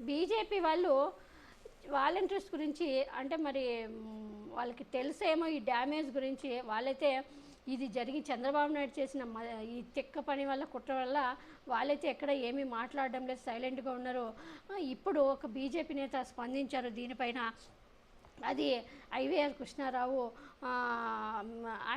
BJP వాళ్ళు volunteers గురించి అంటే మరి వాళ్ళకి తెలుసేమో ఈ డ్యామేజ్ గురించి. వాళ్ళైతే ఇది జరిగి చంద్రబాబు నాయుడు చేసిన మ- ఈ తిక్క పని వల్ల కుట్ర వల్ల వాళ్ళైతే ఎక్కడ ఏమీ మాట్లాడడం లేదు సైలెంట్గా ఉన్నారు. ఇప్పుడు ఒక బీజేపీ నేత స్పందించారు దీనిపైన. అది ఐవీఆర్ కృష్ణారావు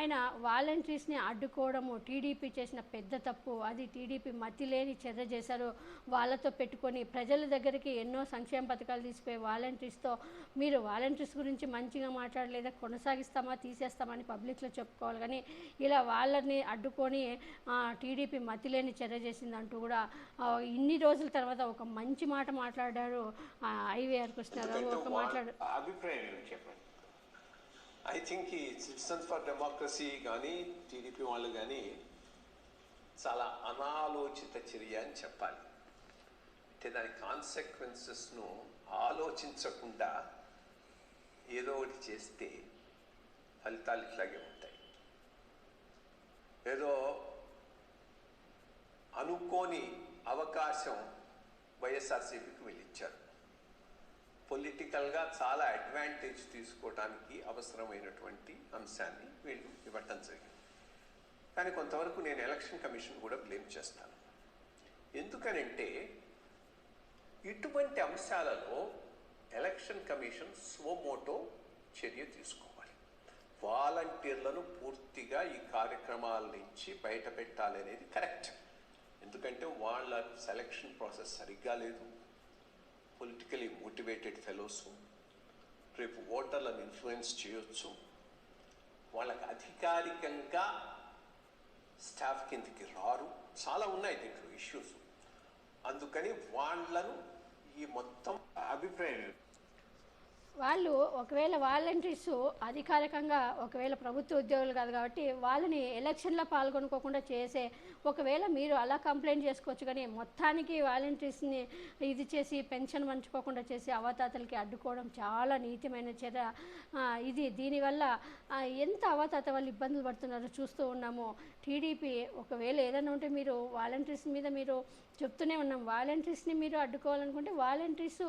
ఆయన వాలంటీర్స్ని అడ్డుకోవడము టీడీపీ చేసిన పెద్ద తప్పు అది టీడీపీ మతి లేని చర్య చేశారు. వాళ్ళతో పెట్టుకొని ప్రజల దగ్గరికి ఎన్నో సంక్షేమ పథకాలు తీసిపోయి వాలంటీర్స్తో మీరు వాలంటీర్స్ గురించి మంచిగా మాట్లాడలేదా కొనసాగిస్తామా తీసేస్తామని పబ్లిక్లో చెప్పుకోవాలి. కానీ ఇలా వాళ్ళని అడ్డుకొని టీడీపీ మతి లేని చర్య చేసిందంటూ కూడా ఇన్ని రోజుల తర్వాత ఒక మంచి మాట మాట్లాడారు ఐవీఆర్ కృష్ణారావు. ఒక మాట్లాడు అభిప్రాయం చెప్పండి? ఐ థింక్ ఈ సిటిజన్స్ ఫర్ డెమోక్రసీ కానీ టీడీపీ వాళ్ళు కానీ చాలా అనాలోచిత చర్య అని చెప్పాలి. అంటే దాని కాన్సిక్వెన్సెస్ను ఆలోచించకుండా ఏదో ఒకటి చేస్తే ఫలితాలు ఇట్లాగే ఉంటాయి. ఏదో అనుకోని అవకాశం వైఎస్ఆర్సీపీకి వెళ్ళిచ్చారు. పొలిటికల్గా చాలా అడ్వాంటేజ్ తీసుకోవడానికి అవసరమైనటువంటి అంశాన్ని వీళ్ళు ఇవ్వటం జరిగింది. కానీ కొంతవరకు నేను ఎలక్షన్ కమిషన్ కూడా బ్లేమ్ చేస్తాను. ఎందుకనంటే ఇటువంటి అంశాలలో ఎలక్షన్ కమిషన్ స్వమోటో చర్య తీసుకోవాలి. వాలంటీర్లను పూర్తిగా ఈ కార్యక్రమాల నుంచి బయట పెట్టాలనేది కరెక్ట్. ఎందుకంటే వాళ్ళ సెలక్షన్ ప్రాసెస్ సరిగ్గా లేదు. పొలిటికలీ మోటివేటెడ్ ఫెలోస్ రేపు ఓటర్లను ఇన్ఫ్లుయెన్స్ చేయొచ్చు. వాళ్ళకి అధికారికంగా స్టాఫ్ కిందకి రారు. చాలా ఉన్నాయి దీంట్లో ఇష్యూస్ అందుకని వాళ్ళను ఈ మొత్తం అభిప్రాయం వాళ్ళు ఒకవేళ వాలంటీర్స్ అధికారికంగా ఒకవేళ ప్రభుత్వ ఉద్యోగులు కాదు కాబట్టి వాళ్ళని ఎలక్షన్లో పాల్గొనుకోకుండా చేసే ఒకవేళ మీరు అలా కంప్లైంట్ చేసుకోవచ్చు కానీ మొత్తానికి వాలంటీర్స్ని ఇది చేసి పెన్షన్ పంచుకోకుండా చేసి అవతాతలకి అడ్డుకోవడం చాలా నీతిమైన చర్య. ఇది దీనివల్ల ఎంత అవతాత వాళ్ళు ఇబ్బందులు పడుతున్నారో చూస్తూ ఉన్నాము. టీడీపీ ఒకవేళ ఏదైనా ఉంటే మీరు వాలంటీర్స్ మీద మీరు చెప్తూనే ఉన్నాం. వాలంటీర్స్ని మీరు అడ్డుకోవాలనుకుంటే వాలంటీర్స్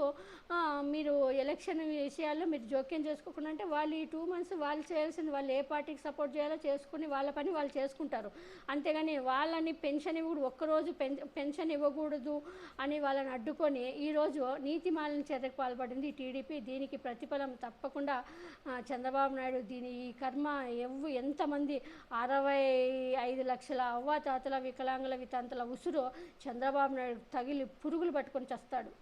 మీరు ఎలక్షన్ విషయాల్లో మీరు జోక్యం చేసుకోకుండా అంటే వాళ్ళు ఈ టూ మంత్స్ వాళ్ళు చేయాల్సింది వాళ్ళు ఏ పార్టీకి సపోర్ట్ చేయాలో చేసుకుని వాళ్ళ పని వాళ్ళు చేసుకుంటారు. అంతేగాని వాళ్ళని పెన్షన్ ఇవ్వకూడదు ఒక్కరోజు పెన్ పెన్షన్ ఇవ్వకూడదు అని వాళ్ళని అడ్డుకొని ఈరోజు నీతి చర్యకు పాల్పడింది టీడీపీ. దీనికి ప్రతిఫలం తప్పకుండా చంద్రబాబు నాయుడు దీని ఈ కర్మ ఎవ్వు ఎంతమంది అరవై ఐదు లక్షల అవ్వాతాతల వికలాంగుల వితంతుల ఉసురు చంద్రబాబు నాయుడు తగిలి పురుగులు పట్టుకొని చస్తాడు.